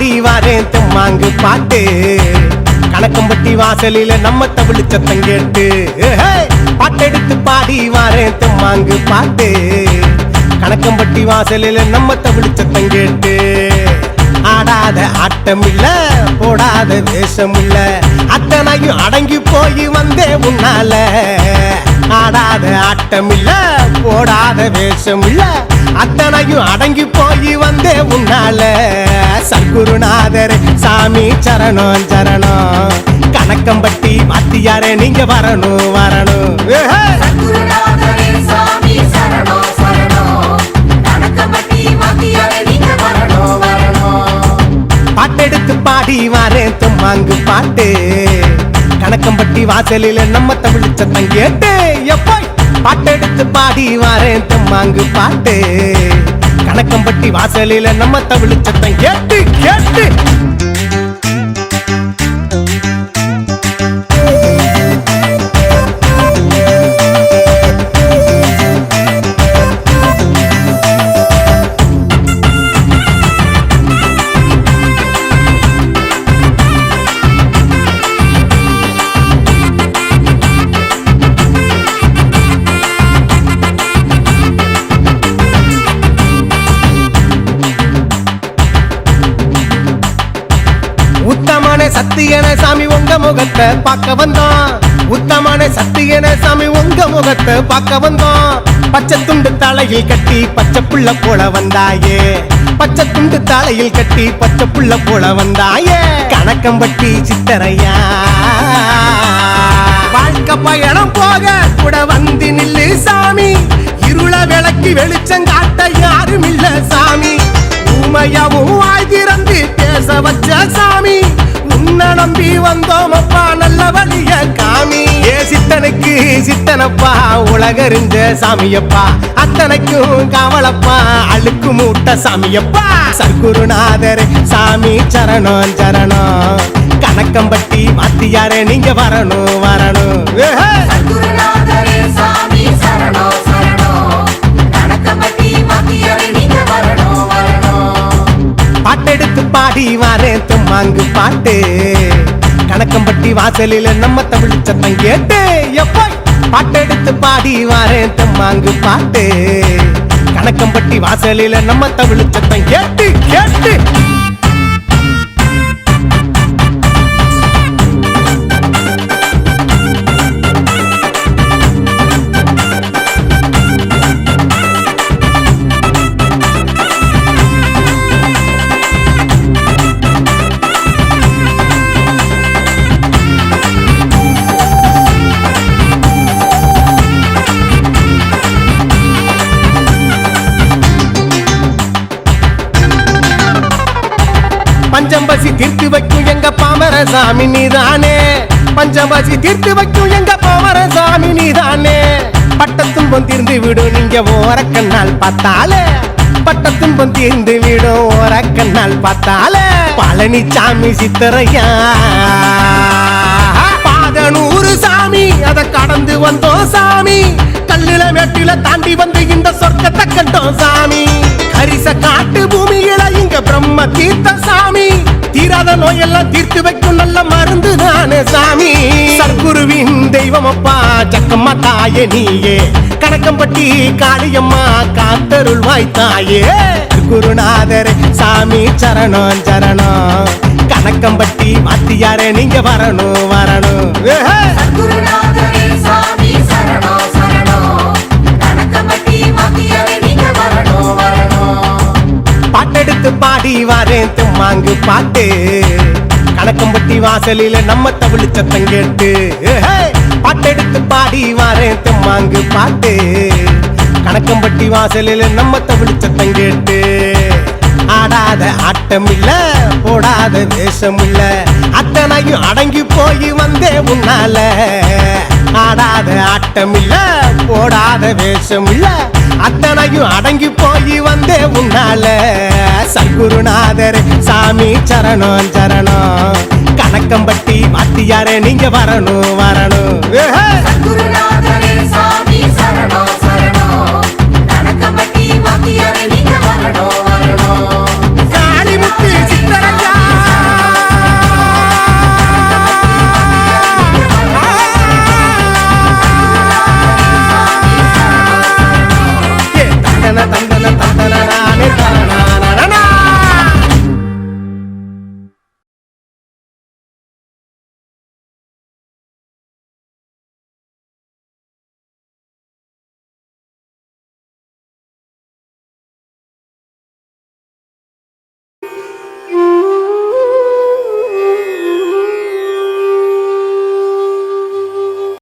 பாடி வாரேன் தும்மாங்கு பாட்டு. கணக்கம்பட்டி வாசலில நம்ம தமிழ் சத்தம் கேட்டு. பாட்டெடுத்து பாடி வாரேன் தும்மாங்கு பாட்டு. கணக்கம்பட்டி வாசலில நம்ம தமிழ் சத்தம் கேட்டு. ஆடாத ஆட்டம் இல்ல போடாத வேஷம் இல்ல அத்தனையும் அடங்கி போய் வந்தே உன்னால. ஆடாத ஆட்டம் இல்ல போடாத வேஷம் இல்ல அத்தனையும் அடங்கி போய் வந்தே உன்னால. சர்க்குருநாதர் சாமி சரணம் சரணம். கணக்கம்பட்டி வாத்தியாரே நீங்க வரணும் வரணும். பாட்டெடுத்து பாடி வாரேன் தும்மாங்கு பாட்டு. கணக்கம்பட்டி வாசலில நம்ம தமிழ் சத்தம் கேட்டு எப்போ பாட்டெடுத்து பாடி வாரேன் தும்மாங்கு பாட்டு. கணக்கம்பட்டி வாசலில நம்ம தமிழ் சத்தம் கேட்டு கேட்டு. சத்தியன சாமி உங்க முகத்தை பார்க்க வந்தோம் உத்தமான சத்தியன சாமி உங்க முகத்தை பார்க்க வந்தோம் பச்சை துண்டு தலையில் கட்டி பச்சை புள்ள போல வந்தாயே. பச்சை துண்டு தலையில் கட்டி பச்சை புள்ள போல வந்தாயே. கணக்கம்பட்டி சித்தரையா. வாழ்க்கை பயணம் போக கூட வந்து நில்லு சாமி. இருள விளக்கி வெளிச்சம் காட்ட யாரும் இல்ல சாமி. ஊமையாவும் வாய் திறந்து பேச வச்ச சாமி. உன்னை நம்பி வந்தோம் அப்பா நல்ல வழிய காமி. ஏ சித்தனுக்கு சித்தனப்பா உலகறிஞ்ச சாமியப்பா. அத்தனைக்கும் காவலப்பா அழுக்கு மூட்ட சாமியப்பா. சர்க்குருநாதர் சாமி சரணம் சரணம். கணக்கம்பட்டி வாத்தியாரே நீங்க வரணும் வரணும். சாமி கணக்கம்பட்டி வாத்தியாரே நீங்க பாட்டெடுத்து பாடி மாங்கு பாட்டு. கணக்கம்பட்டி வாசலில நம்ம தமிழ் சத்தம் கேட்டு. எப்போ? பாட்டெடுத்து பாடி வாரேன் தம்மாங்கு பாட்டு. கணக்கம்பட்டி வாசலில நம்ம தமிழ் சத்தம் கேட்டு கேட்டு. பஞ்சம்பசி தீர்த்து வைக்கும் எங்க பாமர சாமி நீதானே பஞ்சம்பசி தீர்த்து வைக்கும் எங்க பாமர சாமி நீதானே பட்டத்தும் தீர்ந்து விடும் நீங்க ஓரக்கண்ணால் பார்த்தாலே. பட்டத்துன்பம் தீர்ந்து விடும் ஓரக்கண்ணால் பார்த்தாலே. பழனி சாமி சித்தரையா? பாதனூறு சாமி அதை கடந்து வந்தோம் சாமி. கல்லில மேட்டில தாண்டி வந்து இந்த சொர்க்கத்தை கண்டோம் சாமி. அரிச காட்டு பூமியில இங்க பிரம்ம தீர்த்த சாமி தீராத நோயெல்லாம் தீர்த்து வைக்கும் நல்ல மருந்து தானே சாமி. சர்க்குருவின் தெய்வம் அப்பா ஜக்கம்மா தாயே நீயே. கணக்கம்பட்டி காளியம்மா காத்தருள் வாய்த்தாயே குருநாதர் சாமி சரணம் சரணம். கணக்கம்பட்டி வாத்தியாரே நீங்க வரணும் வரணும். பாட்டெடுத்து பாடி வாரேன் தும்மாங்கு பாட்டு. கணக்கம்பட்டி வாசலில நம்ம தமிழ் சத்தம் கேட்டு பாட்டெடுத்து பாடி வாரேன் தும்மாங்கு பாட்டு. கணக்கம்பட்டி வாசலில நம்ம தமிழ் சத்தம் கேட்டு ஆடாத ஆட்டம் இல்ல போடாத வேஷம் இல்ல அத்தனையும் அடங்கி போய் வந்தே உன்னால. ஆடாத ஆட்டம் இல்ல போடாத வேஷம் இல்ல அத்தனையும் அடங்கி போய் வந்தே உன்னால. சர்க்குருநாதர் சாமி சரணம் சரணம். கணக்கம்பட்டி வாத்தியாரே நீங்க வரணும் வரணும்!